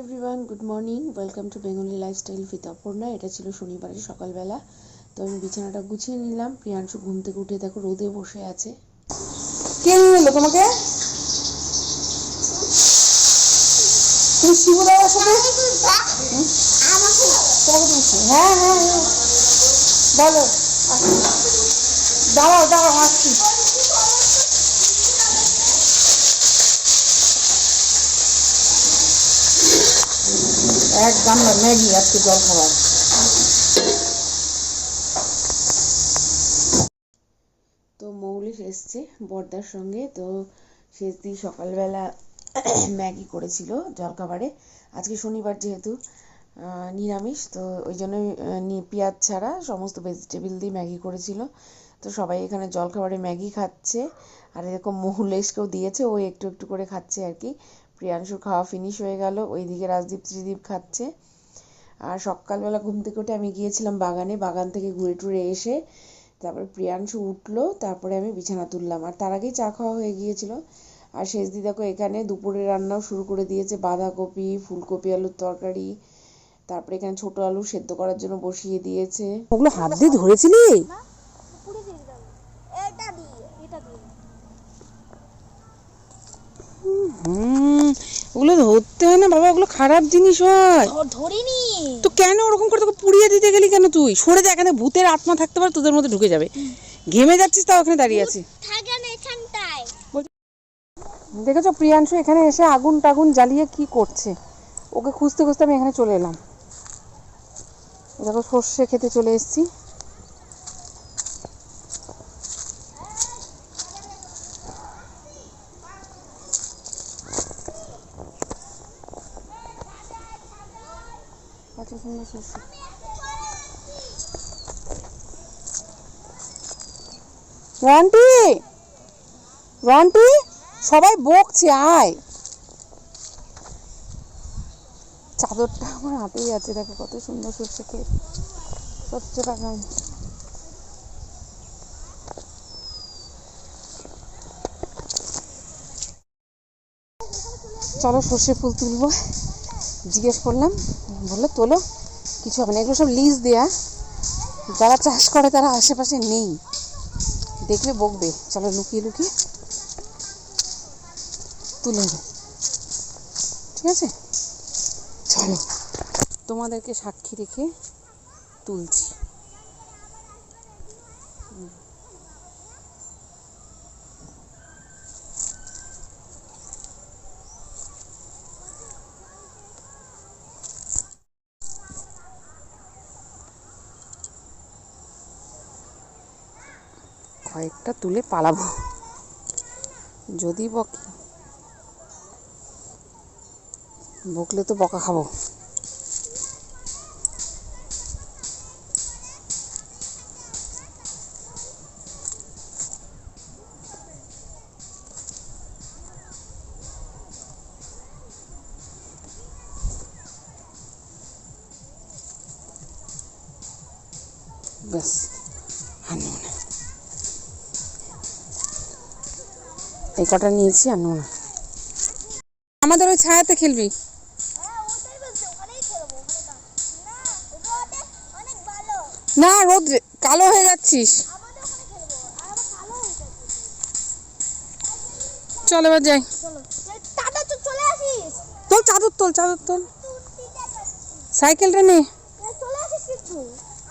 Everyone good morning welcome to Bengali lifestyle with Aparna এটা ছিল শনিবারের সকালবেলা। তো আমি বিছানাটা গুছিয়ে নিলাম। প্রিয়াংশু ঘুম থেকে উঠে দেখো রোদে বসে আছে। কে তোমাকে? তুমি শিবদার সাথে। হ্যাঁ হ্যাঁ হ্যাঁ। বলো। দাঁড়াও দাঁড়াও, আসছি। এক গামলা ম্যাগি আজকে জল খাবার। তো মৌলিশ এসছে বর্দার সঙ্গে, তো শেষদি সকালবেলা ম্যাগি করেছিল জলখাবারে। আজকে শনিবার যেহেতু নিরামিষ, তো ওই জন্য পেঁয়াজ ছাড়া সমস্ত ভেজিটেবল দিয়ে ম্যাগি করেছিল। তো সবাই এখানে জলখাবারে ম্যাগি খাচ্ছে, আর এরকম মহুলেশকেও দিয়েছে, ও একটু একটু করে খাচ্ছে আর কি। প্রিয়াংশুর খাওয়া ফিনিশ হয়ে গেল। ওইদিকে রাজদীপ ত্রিদীপ খাচ্ছে। আর সকালবেলা ঘুম থেকে উঠে আমি গিয়েছিলাম বাগানে। বাগান থেকে ঘুরে টুরে এসে তারপরে প্রিয়াংশু উঠল। তারপরে আমি বিছানা তুললাম। আর তার আগেই চা খাওয়া হয়ে গিয়েছিল। আর শেষদি দেখো এখানে দুপুরে রান্নাও শুরু করে দিয়েছে। বাঁধাকপি ফুলকপি আলুর তরকারি তারপরে এখানে ছোট আলু সেদ্ধ করার জন্য বসিয়ে দিয়েছে। ওগুলো হাত দিয়ে ধরেছিলি এটা দিয়ে এটা দিয়ে। হুম। ওগুলো ধরতে হয় না বাবা ওগুলো খারাপ জিনিস হয়। ধরিনি। তো কেন ওরকম করে তোকে পুড়িয়ে দিতে গেলি কেন তুই? সরে যা এখানে ভূতের আত্মা থাকতে পারে তোদের মধ্যে ঢুকে যাবে। ঘেমে যাচ্ছিস তাও ওখানে দাঁড়িয়ে এখানটায়। দেখেছ প্রিয়াংশু এখানে এসে আগুন টাগুন জ্বালিয়ে কি করছে? ওকে খুঁজতে খুঁজতে আমি এখানে চলে এলাম। দেখো সর্ষে খেতে চলে এসেছি কত সুন্দর সর্ষে রন্টি রন্টি, সবাই বকছে, আয়। চাদরটা আমার হাতেই আছে, দেখো কত সুন্দর সর্ষে ক্ষেত। সর্ষে বাগান। চলো সর্ষে ফুল তুলবো। জিজ্ঞেস করলাম, বলল, তোলো, কিছু হবে না, এগুলো সব লিজ দেয়া। যারা চাষ করে তারা আশেপাশে নেই। দেখলে বকবে। চলো লুকিয়ে লুকিয়ে তুলে নেব ঠিক আছে? চলো। তোমাদেরকে সাক্ষী রেখে তুলছি হুম। কয়েকটা তুলে পালাবো। যদি বকি। বকলে তো বকা খাব। ব্যাস। এই কটা নিয়েছি আর নেব না আমাদের ওই ছায়াতে খেলবি। না রোদ কালো হয়ে যাচ্ছিস। চল এবার যাই। তোল চাদর তোল চাদর তোল। সাইকেলটা নে। চলে আসিস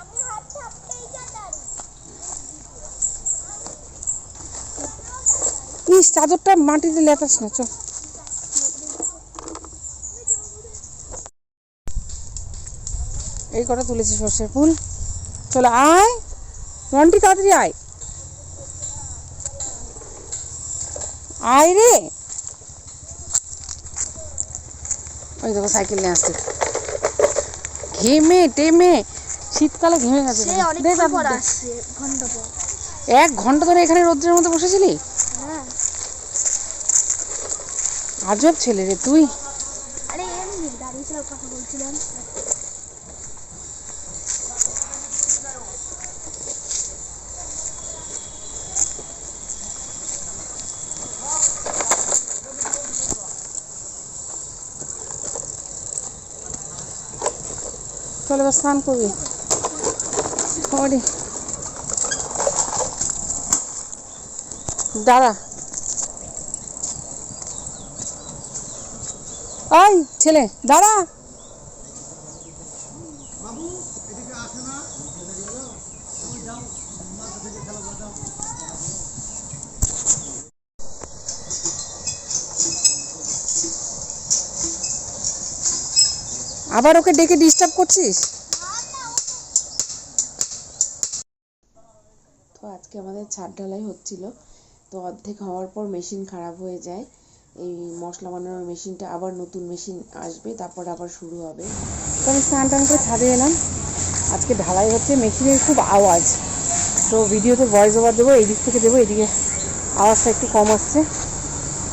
আমি হাঁটতে হাঁটতেই যাচ্ছি ইস চাদরটা মাটিতে লেতাস না চল। এই কটা তুলেছি সর্ষের ফুল। চলো আয়। রন্টি তাড়াতাড়ি আয়। আয় রে। ওই দেখো সাইকেল নিয়ে আসছে। ঘেমে টেমে শীতকালে ঘেমে গেছে। এক ঘণ্টা ধরে এখানে রোদ্রের মধ্যে বসেছিলি হ্যাঁ আজব ছেলে রে তুই। আরে দাঁড়িয়েছিলাম কথা বলছিলাম। এবার স্নান করবি। দাঁড়া। ওই ছেলে, দাঁড়া। আবার ওকে ডেকে ডিস্টার্ব করছিস? তো আজকে আমাদের ছাদ ঢালাই হচ্ছিল। তো অর্ধেক হওয়ার পর মেশিন খারাপ হয়ে যায়। এই মশলা বানানোর মেশিনটা আবার নতুন মেশিন আসবে, তারপর আবার শুরু হবে। তবে স্নান টান করে ছাদে এলাম। আজকে ঢালাই হচ্ছে, মেশিনের খুব আওয়াজ। তো ভিডিওতে ভয়েস ওভার দেবো, এই দিক থেকে দেবো, এদিকে আওয়াজটা একটু কম আসছে।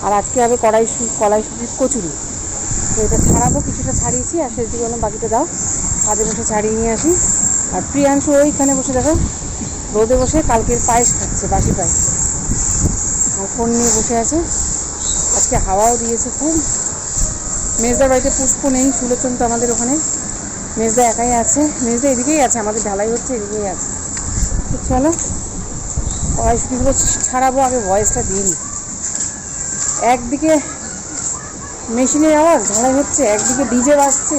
আর আজকে হবে কড়াই কড়াইশুটির কচুরি। তো এটা ছাড়াবো, কিছুটা ছাড়িয়েছি, আর শেষ দিকে বললাম বাকিটা দাও। ছাদে বসে ছাড়িয়ে নিয়ে আসি। আর প্রিয়াংশু ওইখানে বসে দেখো, রোদে বসে কালকের পায়েস খাচ্ছে, বাসি পায়েস। ফোন নিয়ে বসে আছে। আজকে হাওয়াও দিয়েছে খুব। মেজদার বাড়িতে পুষ্প নেই, সুলোচন তো আমাদের ওখানে। মেজদা একাই আছে। মেজদা এদিকেই আছে, আমাদের ঢালাই হচ্ছে, এদিকেই আছে। তো চলো কড়াইশুটিগুলো ছাড়াবো, আগে ভয়েসটা দিই একদিকে মেশিনের আওয়াজ ঢালাই হচ্ছে, একদিকে ডিজে বাজছে।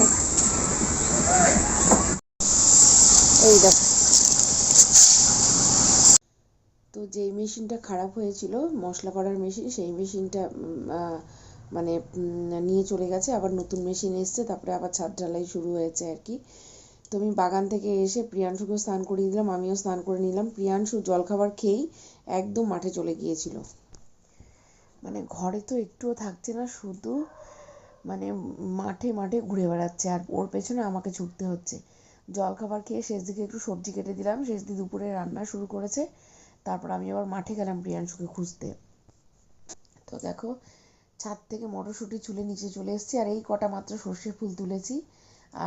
এই দেখো। যেই মেশিনটা খারাপ হয়েছিল, মশলা করার মেশিন, সেই মেশিনটা মানে নিয়ে চলে গেছে। আবার নতুন মেশিন এসছে, তারপরে আবার ছাদ ঢালাই শুরু হয়েছে আর কি। তো আমি বাগান থেকে এসে প্রিয়াংশুকেও স্নান করিয়ে দিলাম, আমিও স্নান করে নিলাম। প্রিয়াংশু জলখাবার খেয়েই একদম মাঠে চলে গিয়েছিল। মানে ঘরে তো একটুও থাকছে না, শুধু মানে মাঠে মাঠে ঘুরে বেড়াচ্ছে, আর ওর পেছনে আমাকে ছুটতে হচ্ছে। জলখাবার খেয়ে শেষ দিকে একটু সবজি কেটে দিলাম, শেষ দিয়ে দুপুরে রান্না শুরু করেছে। তারপর আমি আবার মাঠে গেলাম প্রিয়াংশুকে খুঁজতে। তো দেখো, ছাদ থেকে মটরশুঁটি চুলে নিচে চলে এসেছি, আর এই কটা মাত্র সর্ষে ফুল তুলেছি।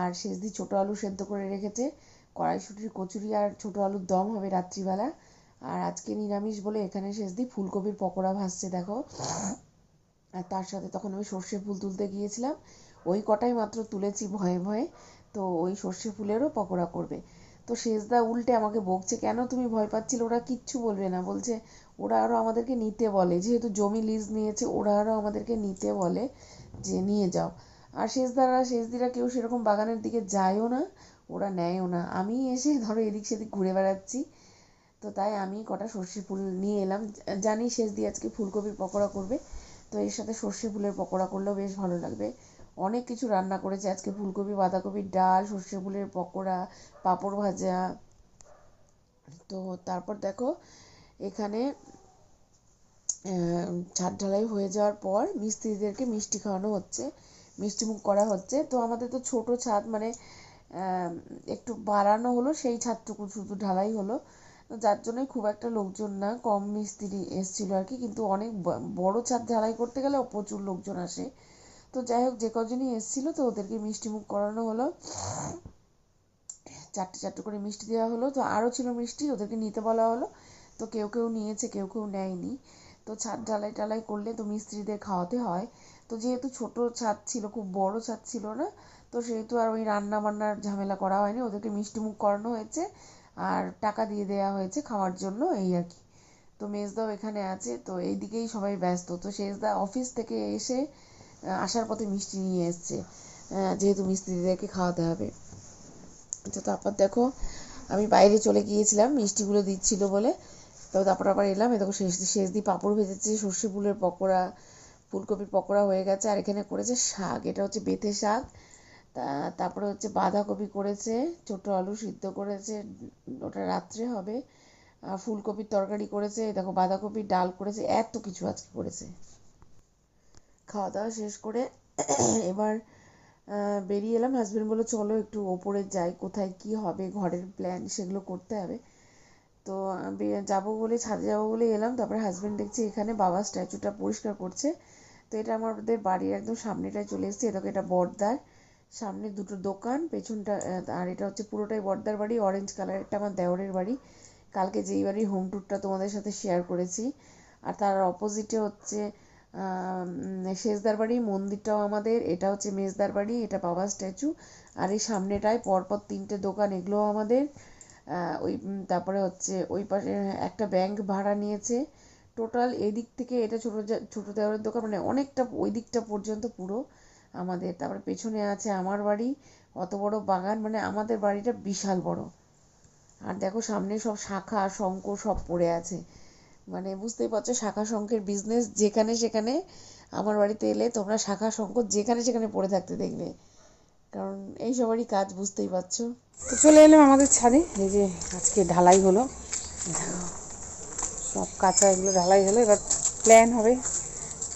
আর শেষ দিয়ে ছোটো আলু সেদ্ধ করে রেখেছে। কড়াইশুঁটির কচুরি আর ছোটো আলুর দম হবে রাত্রিবেলা। আর আজকে নিরামিষ বলে এখানে শেষ দিয়ে ফুলকপির পকোড়া ভাসছে দেখো। আর তার সাথে তখন আমি সর্ষে ফুল তুলতে গিয়েছিলাম। ওই কটাই মাত্র তুলেছি ভয়ে ভয়ে। তো ওই সর্ষে ফুলেরও পকোড়া করবে। তো শেষদা উল্টে আমাকে বকছে, কেন তুমি ভয় পাচ্ছিলে? ওরা কিচ্ছু বলবে না। বলছে, ওরা আরও আমাদেরকে নিতে বলে। যেহেতু জমি লিজ নিয়েছে, ওরা আরও আমাদেরকে নিতে বলে যে, নিয়ে যাও। আর শেষদারা, শেষদিরা কেউ সেরকম বাগানের দিকে যায়ও না, ওরা নেয়ও না। আমি এসে ধরো এদিক সেদিক ঘুরে বেড়াচ্ছি, তো তাই আমি কটা সর্ষে ফুল নিয়ে এলাম। জানি শেষ দিয়ে আজকে ফুলকপির পকোড়া করবে, তো এর সাথে সর্ষে ফুলের পকোড়া করলেও বেশ ভালো লাগবে। অনেক কিছু রান্না করেছে। আজকে ফুলকপি বাঁধাকপির ডাল, সর্ষে ফুলের পকোড়া, পাঁপড় ভাজা। তো তারপর দেখো, এখানে ছাদ ঢালাই হয়ে যাওয়ার পর মিস্ত্রিদেরকে মিষ্টি খাওয়ানো হচ্ছে। মিষ্টি মুখ করা হচ্ছে। তো আমাদের তো ছোট ছাদ মানে একটু বাড়ানো হলো, সেই ছাদটুকু শুধু ঢালাই হলো। যার জন্যই খুব একটা লোকজন না, কম মিস্ত্রি এসছিল আর কি। কিন্তু অনেক বড় ছাদ ঢালাই করতে গেলে প্রচুর লোকজন আসে। তো যাই হোক, যে কজনই এসছিল তো ওদেরকে মিষ্টি মুখ করানো হলো। চারটে চারটে করে মিষ্টি দেওয়া হলো। তো আরও ছিল মিষ্টি, ওদেরকে নিতে বলা হলো। তো কেউ কেউ নিয়েছে, কেউ কেউ নেয়নি। তো ছাদ ঢালাই টালাই করলে তো মিস্ত্রিদের খাওয়াতে হয়। তো যেহেতু ছোট ছাদ ছিল, খুব বড় ছাদ ছিল না, তো সেহেতু আর ওই রান্না বান্নার ঝামেলা করা হয়নি। ওদেরকে মিষ্টি মুখ করানো হয়েছে আর টাকা দিয়ে দেওয়া হয়েছে খাওয়ার জন্য এই আর কি। তো মেজদাও এখানে আছে, তো এইদিকেই সবাই ব্যস্ত। তো শেষদা অফিস থেকে এসে আসার পথে মিষ্টি নিয়ে এসছে। যেহেতু মিস্ত্রিদেরকে খাওয়াতে হবে। তো তারপর দেখো, আমি বাইরে চলে গিয়েছিলাম, মিষ্টিগুলো দিচ্ছিল বলে। তো তারপর আবার এলাম এ দেখো শেষ শেষ দিয়ে পাঁপড় ভেজেছে, সর্ষে ফুলের পকোড়া, ফুলকপির পকোড়া হয়ে গেছে, আর এখানে করেছে শাক। এটা হচ্ছে বেথে শাক। তা, তারপরে হচ্ছে বাঁধাকপি করেছে, ছোট আলু সিদ্ধ করেছে, ওটা রাত্রে হবে। ফুলকপির তরকারি করেছে দেখো বাঁধাকপির ডাল করেছে, এত কিছু আজকে করেছে। খাওয়া দাওয়া শেষ করে এবার বেরিয়ে এলাম। হাজবেন্ড বলল, চলো একটু ওপরে যাই, কোথায় কি হবে, ঘরের প্ল্যান সেগুলো করতে হবে। তো যাব বলে, ছাদে যাব বলে এলাম। তারপরে হাজবেন্ড দেখছি এখানে বাবার স্ট্যাচুটা পরিষ্কার করছে। তো এটা আমাদের বাড়ির একদম সামনেটায় চলে এসেছে। এটাকে এটা বড়দার সামনে দুটো দোকান, পেছনটা আর এটা হচ্ছে পুরোটাই বড়দার বাড়ি। অরেঞ্জ কালার এটা আমার দেওরের বাড়ি। কালকে যেই বাড়ির হোম ট্যুরটা তোমাদের সাথে শেয়ার করেছি। আর তার অপোজিটে হচ্ছে শেষদার বাড়ি, মন্দিরটাও আমাদের এটা হচ্ছে মেজদার বাড়ি, এটা বাবা স্ট্যাচু। আর এই সামনেটায় পরপর তিনটে দোকান, এগুলোও আমাদের। ওই তারপরে হচ্ছে ওই পাশে একটা ব্যাংক ভাড়া নিয়েছে। টোটাল এই দিক থেকে এটা ছোট ছোট দেওয়ারের দোকান মানে অনেকটা ওই দিকটা পর্যন্ত পুরো আমাদের। তারপরে পেছনে আছে আমার বাড়ি, অত বড় বাগান মানে আমাদের বাড়িটা বিশাল বড়। আর দেখো সামনে সব শাখা শঙ্খ সব পড়ে আছে। মানে বুঝতেই পারছ শাখা শঙ্খের বিজনেস যেখানে সেখানে আমার বাড়িতে এলে তোমরা শাখা শঙ্খ যেখানে সেখানে পড়ে থাকতে দেখবে। কারণ এই সবারই কাজ বুঝতেই পারছ। তো চলে এলাম আমাদের ছাদে এই যে আজকে ঢালাই হলো। সব কাঁচা এগুলো ঢালাই হলো এবার প্ল্যান হবে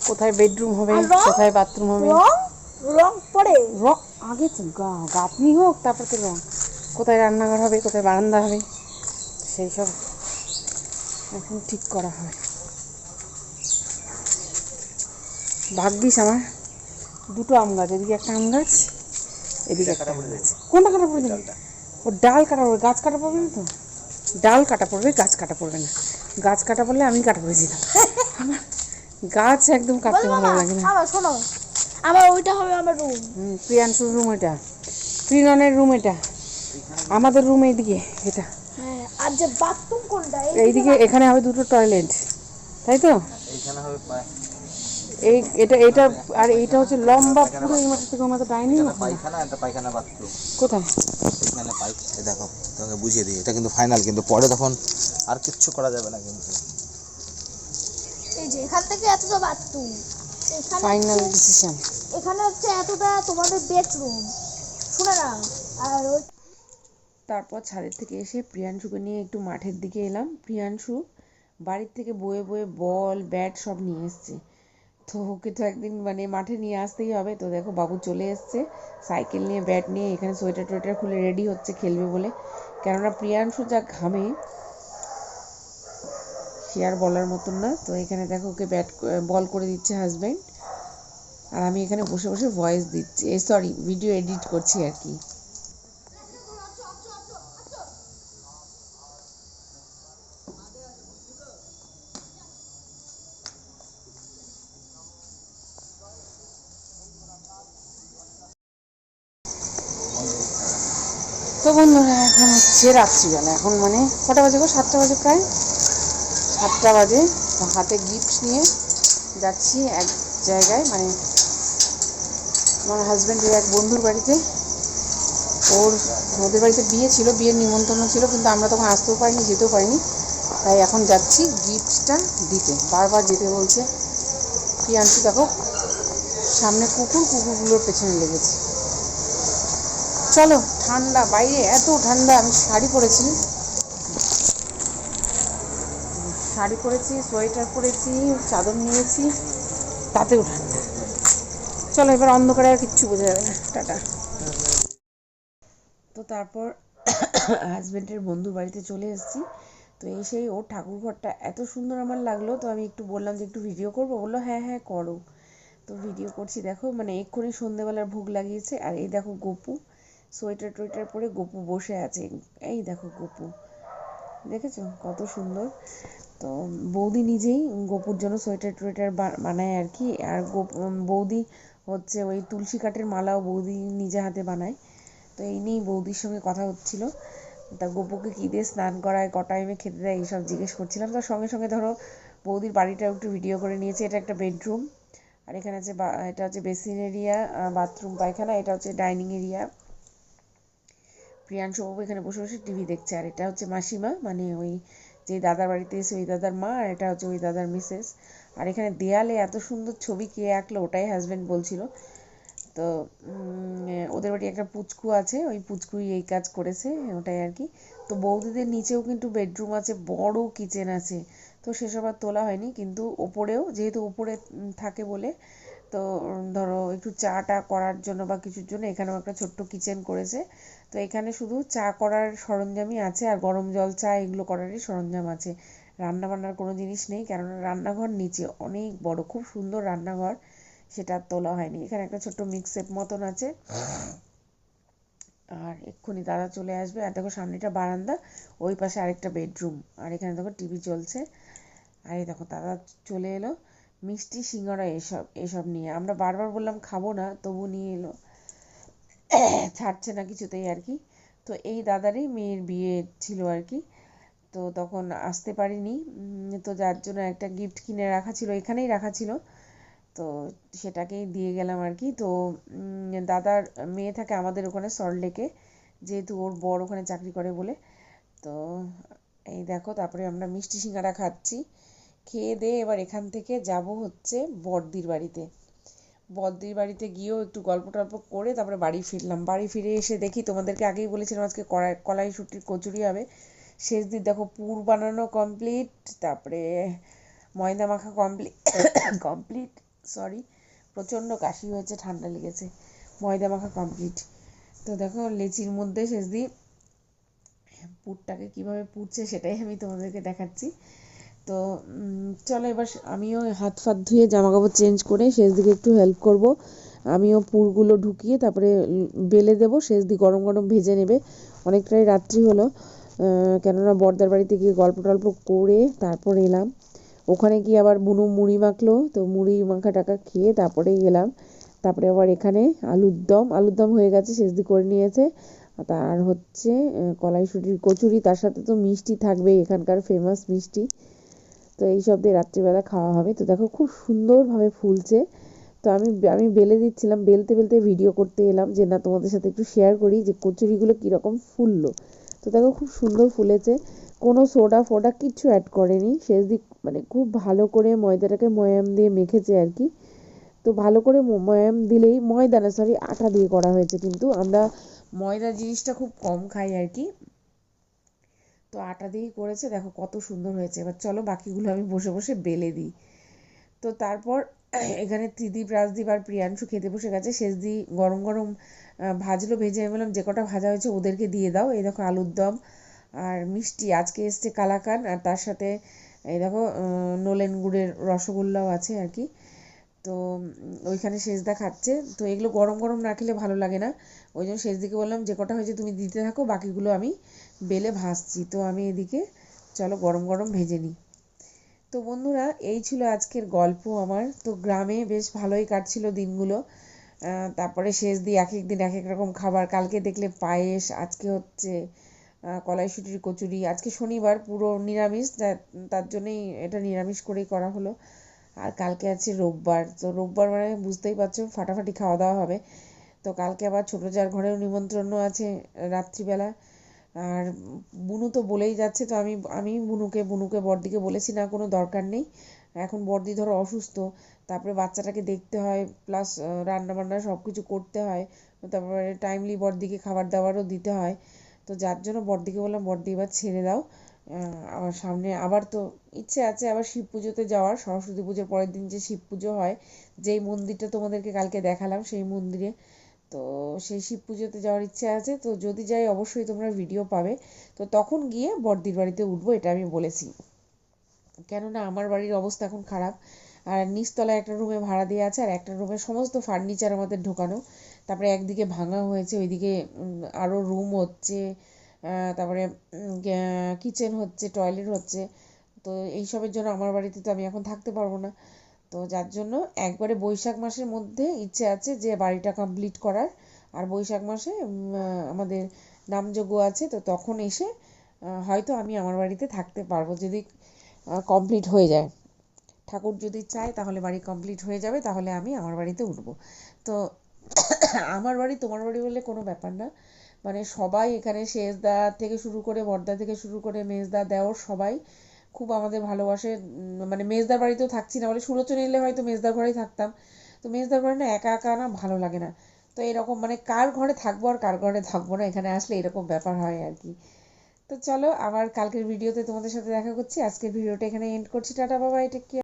কোথায় বেডরুম হবে কোথায় বাথরুম হবে। রং? রং পড়ে রং? আগে গাঁথনি হোক তারপর তো রং। কোথায় রান্নাঘর হবে কোথায় বারান্দা হবে সেই সব এখন ঠিক করা হয়। ভাগ্যিস আমার। দুটো আম গাছ এদিকে একটা আম গাছ এদিকে একটা আম গাছ। কোনটা কাটা পড়বে? ও ডাল কাটা পড়বে গাছ কাটা পড়বে না তো? ডাল কাটা পড়বে গাছ কাটা পড়বে না। গাছ কাটা পড়লে আমি কাটা পড়েছিলাম আমার গাছ একদম কাটতে ভালো লাগে না। শোনো। আমার ওইটা হবে আমার রুম। হুম, প্রিয়াংশুর রুম এটা। প্রিয়নের রুম এটা। আমাদের রুম এইদিকে এটা। আর যে বাথরুম কোনটা? এইদিকে এখানে হবে দুটো টয়লেট তাই তো? এইখানে হবে এই এটা এটা আর এইটা হচ্ছে লম্বা পুরো এই মাথা থেকে ওই মাথা ডাইনিং পায়খানা একটা পায়খানা বাথরুম কোথায়? এখানে পাইপ দেখো তোমাকে বুঝিয়ে দিই এটা কিন্তু ফাইনাল কিন্তু পরে তখন আর কিচ্ছু করা যাবে না কিন্তু। এই যে এখান থেকে এতটা বাথরুম ফাইনাল ডিসিশন এখানে হচ্ছে এতটা তোমাদের বেডরুম শুনে না আর ওই তারপর ছাদের থেকে এসে প্রিয়াংশুকে নিয়ে একটু মাঠের দিকে এলাম। প্রিয়াংশু বাড়ির থেকে বয়ে বয়ে বল, ব্যাট সব নিয়ে এসছে। তো ওকে তো একদিন মানে মাঠে নিয়ে আসতেই হবে। তো দেখো বাবু চলে এসছে। সাইকেল নিয়ে, ব্যাট নিয়ে, এখানে সোয়েটার টোয়েটার খুলে রেডি হচ্ছে খেলবে বলে। কেননা প্রিয়াংশু যা ঘামে, সে আর বলার মতন না। তো এখানে দেখো ওকে ব্যাট বল করে দিচ্ছে হাজব্যান্ড আর আমি এখানে বসে বসে ভয়েস দিচ্ছি সরি ভিডিও এডিট করছি আর কি তো বন্ধুরা এখন হচ্ছে রাত্রিবেলা এখন মানে কটা বাজে সাতটা বাজে প্রায়। সাতটা বাজে। হাতে গিফট নিয়ে যাচ্ছি এক জায়গায় মানে আমার হাজব্যান্ডের এক বন্ধুর বাড়িতে। ওর, ওদের বাড়িতে বিয়ে ছিল, বিয়ের নিমন্ত্রণ ছিল, কিন্তু আমরা তখন আসতেও পারিনি, যেতেও পারিনি। তাই এখন যাচ্ছি গিফটটা দিতে। বারবার যেতে বলছে। প্রিয়াংশু দেখো, সামনে কুকুর, কুকুরগুলোর পেছনে লেগেছে। চলো, ঠান্ডা, বাইরে এত ঠান্ডা, আমি শাড়ি পরেছি। শাড়ি পরেছি, সোয়েটার পরেছি, চাদর নিয়েছি, তাতেও ঠান্ডা। চলো, এবার অন্ধকারে আর কিচ্ছু বোঝা যাবে না। টাটা। তো তারপর হাজবেন্ডের বন্ধু বাড়িতে চলে এসেছি। তো এসেই ওর ঠাকুর ঘরটা এত সুন্দর আমার লাগল, তো আমি একটু বললাম যে একটু ভিডিও করব। বলল হ্যাঁ হ্যাঁ করো। তো ভিডিও করছি, দেখো মানে এক্ষুনি সন্ধেবেলার ভোগ লাগিয়েছে। আর এই দেখো, গপু। সোয়েটার টোয়েটার পরে গপু বসে আছে। এই দেখো গপু। দেখেছ? কত সুন্দর। তো বৌদি নিজেই গপুর জন্য সোয়েটার টোয়েটার বানায় আর কি। আর বৌদি হচ্ছে ওই তুলসী কাঠের মালাও বৌদি নিজে হাতে বানায়। তো এই নিয়েই বৌদির সঙ্গে কথা হচ্ছিল। তা গপুকে কী দিয়ে স্নান করায়, ক টাইমে খেতে দেয় এইসব জিজ্ঞেস করছিলাম। তার সঙ্গে সঙ্গে ধরো বৌদির বাড়িটাও একটু ভিডিও করে নিয়েছে। এটা একটা বেডরুম আর এখানে আছে এটা হচ্ছে বেসিন এরিয়া বাথরুম পায়খানা, এটা হচ্ছে ডাইনিং এরিয়া প্রিয়াংশু বাবু এখানে বসে বসে টিভি দেখছে। আর এটা হচ্ছে মাসিমা মানে ওই যে দাদার বাড়িতে এসে ওই দাদার মা, আর এটা হচ্ছে ওই দাদার মিসেস আর এখানে দেয়ালে এত সুন্দর ছবি কে আঁকলো ওটাই হাজবেন্ড বলছিল। তো ওদের বাড়ি একটা পুচকু আছে, ওই পুচকুই এই কাজ করেছে, ওটাই আর কি। তো বৌদিদের নিচেও কিন্তু বেডরুম আছে, বড় কিচেন আছে। তো সেসব আর তোলা হয়নি, কিন্তু ওপরেও, যেহেতু ওপরে থাকে বলে তো ধরো একটু চা টা করার জন্য বা কিছুর জন্য এখানেও একটা ছোট্ট কিচেন করেছে। তো এখানে শুধু চা করার সরঞ্জামই আছে আর গরম জল, চা এগুলো করারই সরঞ্জাম আছে। রান্না বান্নার কোনো জিনিস নেই, কেননা রান্নাঘর নিচে অনেক বড়, খুব সুন্দর রান্নাঘর, সেটা তোলা হয়নি। এখানে একটা ছোট্ট মিক্সেপ মতন আছে। আর এক্ষুনি দাদা চলে আসবে। আর দেখো সামনেটা বারান্দা, ওই পাশে আরেকটা বেডরুম। আর এখানে দেখো টিভি চলছে। আর এই দেখো দাদা চলে এলো। মিষ্টি সিঙ্গারা এসব এসব নিয়ে। আমরা বারবার বললাম, খাব না। তবু নিয়ে এলো। ছাড়ছে না কিছুতেই আর কি। তো এই দাদারই মেয়ের বিয়ে ছিল আর কি। তো তখন আসতে পারিনি। তো যার জন্য একটা গিফট কিনে রাখা ছিল, এখানেই রাখা ছিল। তো সেটাকেই দিয়ে গেলাম আর কি। তো দাদার মেয়ে থাকে আমাদের ওখানে সল্টলেকে যেহেতু ওর বর ওখানে চাকরি করে বলে। তো এই দেখো, তারপরে আমরা মিষ্টি সিঙ্গারা খাচ্ছি। খেয়ে দিয়ে এবার এখান থেকে যাব হচ্ছে বড়দির বাড়িতে। বড়দির বাড়িতে গিয়েও একটু গল্প টল্প করে তারপরে বাড়ি ফিরলাম। বাড়ি ফিরে এসে দেখি তোমাদেরকে আগেই বলেছিলাম আজকে কড়াই কলাইশুটির কচুরি হবে। শেষ দিন দেখো পুর বানানো কমপ্লিট তারপরে ময়দা মাখা কমপ্লিট কমপ্লিট সরি প্রচণ্ড কাশি হয়েছে, ঠান্ডা লেগেছে। ময়দা মাখা কমপ্লিট তো দেখো লেচির মধ্যে শেষ দিন পুরটাকে কীভাবে পুড়ছে সেটাই আমি তোমাদেরকে দেখাচ্ছি। তো চলো এবার আমিও হাত ফাত ধুয়ে জামা কাপড় চেঞ্জ করে শেষ দিকে একটু হেল্প করব। আমিও পুরগুলো ঢুকিয়ে তারপরে বেলে দেবো, শেষ দিকে গরম গরম ভেজে নেবে। অনেকটাই রাত্রি হলো কেননা বর্দার বাড়িতে গিয়ে গল্প টল্প করে তারপর এলাম। ওখানে গিয়ে আবার বুনু মুড়ি মাখলো, তো মুড়ি মাখা টাকা খেয়ে তারপরে গেলাম তারপরে আবার এখানে আলুর দম আলুর দম হয়ে গেছে, শেষ দিক করে নিয়েছে। তার হচ্ছে কলাইশুঁটির কচুরি, তার সাথে তো মিষ্টি থাকবে এখানকার ফেমাস মিষ্টি। তো এই সব দিয়ে রাত্রিবেলা খাওয়া হবে। তো দেখো খুব সুন্দরভাবে ফুলছে। তো আমি আমি বেলে দিচ্ছিলাম, বেলতে বেলতে ভিডিও করতে এলাম যে, না, তোমাদের সাথে একটু শেয়ার করি যে, কচুরিগুলো কীরকম ফুললো। তো দেখো খুব সুন্দর ফুলেছে। কোনো সোডা ফোডা কিচ্ছু অ্যাড করেনি। শেষ দিক মানে খুব ভালো করে ময়দাটাকে ময়াম দিয়ে মেখেছে আর কি। তো ভালো করে ময়াম দিলেই, ময়দা না সরি আটা দিয়ে করা হয়েছে কিন্তু। আমরা ময়দা জিনিসটা খুব কম খাই আর কি। তো আটা দিয়েই করেছে। দেখো কত সুন্দর হয়েছে। এবার চলো বাকিগুলো আমি বসে বসে বেলে দিই। তো তারপর এখানে ত্রিদীপ, রাজদীপ আর প্রিয়াংশু খেতে বসে গেছে। শেষ দি গরম গরম ভাজলো, ভেজে আমি বললাম, যে কটা ভাজা হয়েছে ওদেরকে দিয়ে দাও। এই দেখো আলুর দম আর মিষ্টি। আজকে এসছে কালাকান আর তার সাথে এই দেখো নলেন গুড়ের রসগোল্লাও আছে আর কি। তো ওইখানে সেজদা খাচ্ছে। তো এগুলো গরম গরম না খেলে ভালো লাগে না। ওই জন্য সেজদিকে বললাম, যে কটা হয়েছে তুমি দিতে থাকো, বাকিগুলো আমি বেলে ভাজছি। তো আমি এদিকে, চলো গরম গরম ভেজে নিই। তো বন্ধুরা, এই ছিল আজকের গল্প আমার। তো গ্রামে বেশ ভালোই কাটছিল দিনগুলো। তারপরে শেষ দিয়ে এক এক দিন এক এক রকম খাবার। কালকে দেখলে পায়েস, আজকে হচ্ছে কলাইশুঁটির কচুরি। আজকে শনিবার, পুরো নিরামিষ। তার জন্যই এটা নিরামিষ করেই করা হলো। আর কালকে আছে রোববার। তো রোববার মানে বুঝতেই পারছ, ফাটাফাটি খাওয়া দাওয়া হবে। তো কালকে আবার ছোটো যার ঘরেও নিমন্ত্রণও আছে রাত্রিবেলা। আর বুনু তো বলেই যাচ্ছে, তো আমি আমি বুনুকে বুনুকে বড়দিকে বলেছি, না, কোনো দরকার নেই। এখন বড়দি ধরো অসুস্থ, তারপরে বাচ্চাটাকে দেখতে হয় প্লাস রান্না বান্না সব কিছু করতে হয়, তারপরে টাইমলি বড়দিকে খাবার দাবারও দিতে হয়। তো যার জন্য বড়দিকে বললাম বড়দি এবার ছেড়ে দাও। আবার সামনে আবার তো ইচ্ছে আছে আবার শিব পুজোতে যাওয়ার, সরস্বতী পুজোর পরের দিন যে শিব পুজো হয়, যেই মন্দিরটা তোমাদেরকে কালকে দেখালাম, সেই মন্দিরে তো সেই শিব পুজোতে যাওয়ার ইচ্ছে আছে। তো যদি যাই অবশ্যই তোমরা ভিডিও পাবে। তো তখন গিয়ে বড়দির বাড়িতে উঠবো এটা আমি বলেছি। কেননা আমার বাড়ির অবস্থা এখন খারাপ। আর নিচতলায় একটা রুমে ভাড়া দেওয়া আছে আর একটা রুমে সমস্ত ফার্নিচার আমাদের ঢোকানো। তারপরে একদিকে ভাঙা হয়েছে ওইদিকে উম, আরও রুম হচ্ছে তারপরে কিচেন হচ্ছে টয়লেট হচ্ছে। তো এইসবের জন্য আমার বাড়িতে তো আমি এখন থাকতে পারব না। তো যার জন্য একবারে বৈশাখ মাসের মধ্যে ইচ্ছে আছে যে বাড়িটা কমপ্লিট করার। আর বৈশাখ মাসে আমাদের নামযজ্ঞ আছে, তো তখন এসে হয়তো আমি আমার বাড়িতে থাকতে পারব যদি কমপ্লিট হয়ে যায়। ঠাকুর যদি চায় তাহলে বাড়ি কমপ্লিট হয়ে যাবে, তাহলে আমি আমার বাড়িতে উঠবো। তো আমার বাড়ি, তোমার বাড়ি বলে কোনো ব্যাপার না। মানে সবাই এখানে শেষদা থেকে শুরু করে বড়দা থেকে শুরু করে, মেজদা, দেওর সবাই খুব আমাদের ভালোবাসে মানে মেজদার বাড়িতেও থাকছি না বলে সুলোচনা এলে হয়তো মেজদার ঘরেই থাকতাম। তো মেজদার ঘরে না একা একা না ভালো লাগে না। তো এরকম মানে কার ঘরে থাকব আর কার ঘরে থাকব না, এখানে আসলে এরকম ব্যাপার হয় আর কি। তো চলো আবার কালকের ভিডিওতে তোমাদের সাথে দেখা করছি। আজকের ভিডিওটা এখানে এন্ড করছি। টাটা বাবা এটা কেয়ার